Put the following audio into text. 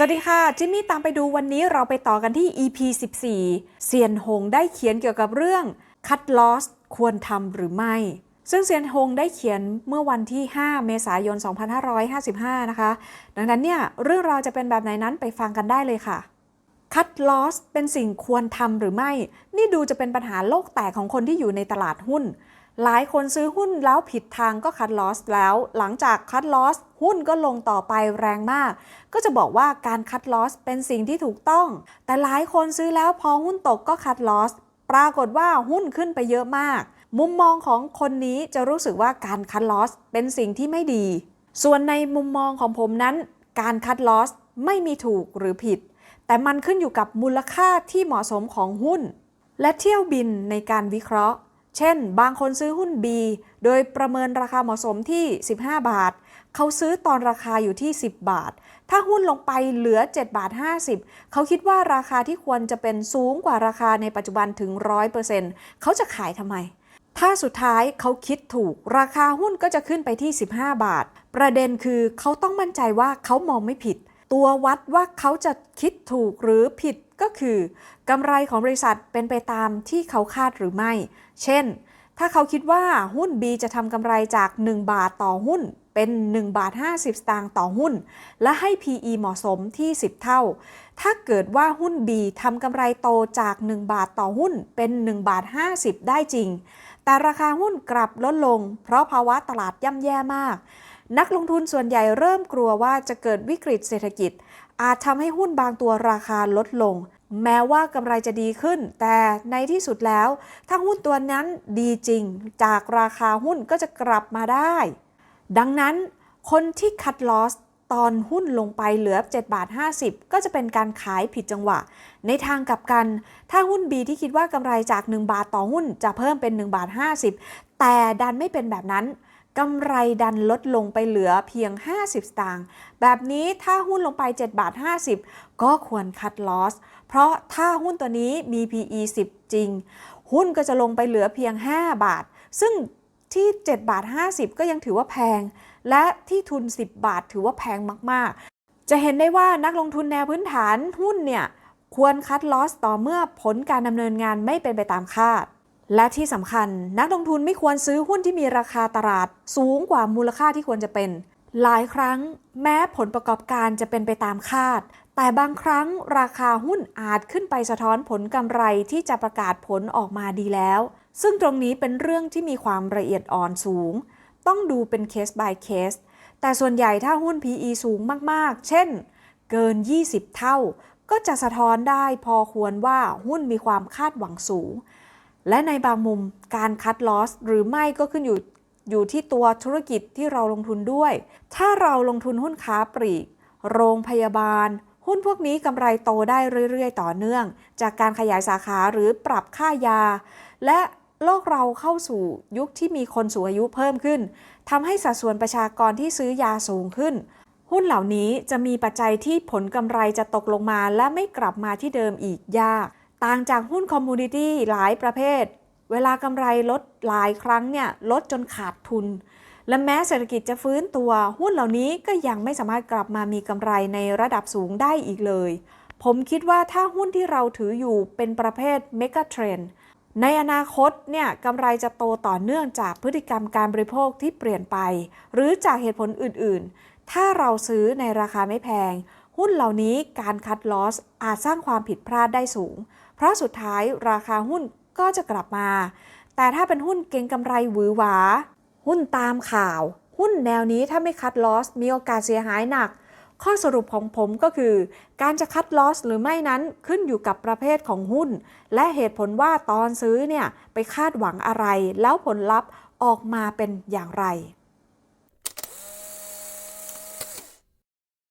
สวัสดีค่ะ จิมมี่ตามไปดูวันนี้เราไปต่อกันที่ EP 14 เซียนหงได้เขียนเกี่ยวกับเรื่อง cut loss ควรทำหรือไม่ ซึ่งเซียนหงได้เขียนเมื่อวันที่ 5 เมษายน 2555 นะคะ ดังนั้นเนี่ยเรื่องราวจะเป็นแบบไหนนั้นไปฟังกันได้เลยค่ะ cut loss เป็นสิ่งควรทำหรือไม่ นี่ดูจะเป็นปัญหาโลกแตกของคนที่อยู่ในตลาดหุ้น หลายคนซื้อหุ้นแล้วผิดทางก็คัดลอสแล้ว หลังจากคัดลอสหุ้นก็ลงต่อไปแรงมาก ก็จะบอกว่าการคัดลอสเป็นสิ่งที่ถูกต้อง แต่หลายคนซื้อแล้วพอหุ้นตกก็คัดลอสปรากฏว่าหุ้นขึ้นไปเยอะมาก มุมมองของคนนี้จะรู้สึกว่าการคัดลอสเป็นสิ่งที่ไม่ดี ส่วนในมุมมองของผมนั้น การคัดลอสไม่มีถูกหรือผิด แต่มันขึ้นอยู่กับมูลค่าที่เหมาะสมของหุ้น และเที่ยวบินในการวิเคราะห์ เช่น บางคนซื้อหุ้น B โดยประเมินราคาเหมาะสมที่ 15 บาท เขาซื้อตอนราคาอยู่ที่ 10 บาท ถ้าหุ้นลงไปเหลือ 7 บาท 50 เขาคิดว่าราคาที่ควรจะเป็นสูงกว่าราคาในปัจจุบันถึง 100%เขาจะขายทำไม ถ้าสุดท้ายเขาคิดถูก ราคาหุ้นก็จะขึ้นไปที่ 15 บาท ประเด็นคือเขาต้องมั่นใจว่าเขามองไม่ผิด ตัววัดว่าเขาจะคิดถูกหรือผิดก็คือกำไรของบริษัทเป็นไปตามที่เขาคาดหรือไม่ เช่น ถ้าเขาคิดว่าหุ้น B จะทำกำไรจาก 1 บาทต่อหุ้นเป็น1บาท50 สตางค์ต่อหุ้น และให้ PE เหมาะสมที่ 10 เท่า ถ้าเกิดว่าหุ้น B ทำกำไรโตจาก 1 บาทต่อหุ้นเป็น1บาท50 ได้จริง แต่ราคาหุ้นกลับลดลง เพราะภาวะตลาดย่ำแย่มาก นักลงทุนส่วนใหญ่เริ่มกลัวว่าจะเกิดวิกฤตเศรษฐกิจ อาจทำให้หุ้นบางตัวราคาลดลง แม้ว่ากำไรจะดีขึ้น แต่ในที่สุดแล้ว ถ้าหุ้นตัวนั้นดีจริง จากราคาหุ้นก็จะกลับมาได้ ดังนั้น คนที่คัดลอสตอนหุ้นลงไปเหลือ7บาท50 ก็จะเป็นการขายผิดจังหวะ ในทางกลับกัน ถ้าหุ้น B ที่คิดว่ากำไรจาก 1 บาทต่อหุ้นจะเพิ่มเป็น 1 บาท 50 แต่ดันไม่เป็นแบบนั้น กำไรดันลดลงไปเหลือเพียง 50 สตางค์ แบบนี้ถ้าหุ้นลงไป 7 บาท 50 ก็ควรคัดลอส เพราะถ้าหุ้นตัวนี้มี PE 10 จริง หุ้นก็จะลงไปเหลือเพียง 5 บาท ซึ่งที่ 7 บาท 50 ก็ยังถือว่าแพง และที่ทุน 10 บาทถือว่าแพงมาก ๆ จะเห็นได้ว่านักลงทุนแนวพื้นฐานหุ้นเนี่ยควรคัดลอสต่อเมื่อผลการดำเนินงานไม่เป็นไปตามคาด และที่สำคัญนักลงทุนไม่ควรซื้อหุ้นที่มีราคาตลาด สูงกว่ามูลค่าที่ควรจะเป็น หลายครั้งแม้ผลประกอบการจะเป็นไปตามคาด แต่บางครั้งราคาหุ้นอาจขึ้นไปสะท้อนผลกำไรที่จะประกาศผลออกมาดีแล้ว ซึ่งตรงนี้เป็นเรื่องที่มีความละเอียดอ่อนสูง ต้องดูเป็นเคส by เคส แต่ส่วนใหญ่ถ้าหุ้น PE สูงมากๆ เช่น เกิน 20 เท่า ก็จะสะท้อนได้พอควรว่าหุ้นมีความคาดหวังสูง และในบางมุมการคัดลอสหรือไม่ก็ขึ้นอยู่อยู่ที่ตัวธุรกิจที่เราลงทุนด้วย ถ้าเราลงทุนหุ้นค้าปลีก โรงพยาบาล หุ้นพวกนี้กำไรโตได้เรื่อยๆ ต่อเนื่อง จากการขยายสาขาหรือปรับค่ายา และโลกเราเข้าสู่ยุคที่มีคนสูงอายุเพิ่มขึ้นทำให้สัดส่วนประชากรที่ซื้อยาสูงขึ้น หุ้นเหล่านี้จะมีปัจจัยที่ผลกำไรจะตกลงมาและไม่กลับมาที่เดิมอีกยาก ต่างจากหุ้นคอมมูนิตี้หลายประเภท เวลากำไรลดหลายครั้งเนี่ยลดจนขาดทุน และแม้เศรษฐกิจจะฟื้นตัว หุ้นเหล่านี้ก็ยังไม่สามารถกลับมามีกำไรในระดับสูงได้อีกเลย ผมคิดว่าถ้าหุ้นที่เราถืออยู่เป็นประเภทเมกะเทรนในอนาคตเนี่ยกำไรจะโตต่อเนื่องจากพฤติกรรมการบริโภคที่เปลี่ยนไป หรือจากเหตุผลอื่นๆ ถ้าเราซื้อในราคาไม่แพง หุ้นเหล่านี้การคัดลอสอาจสร้างความผิดพลาดได้สูง เพราะสุดท้ายราคาหุ้นก็จะกลับมา แต่ถ้าเป็นหุ้นเก็งกำไรหวือหวา หุ้นตามข่าว หุ้นแนวนี้ถ้าไม่คัดลอส มีโอกาสเสียหายหนัก ข้อสรุปของผมก็คือ การจะคัดลอสหรือไม่นั้นขึ้นอยู่กับประเภทของหุ้น และเหตุผลว่าตอนซื้อเนี่ยไปคาดหวังอะไร แล้วผลลัพธ์ออกมาเป็นอย่างไร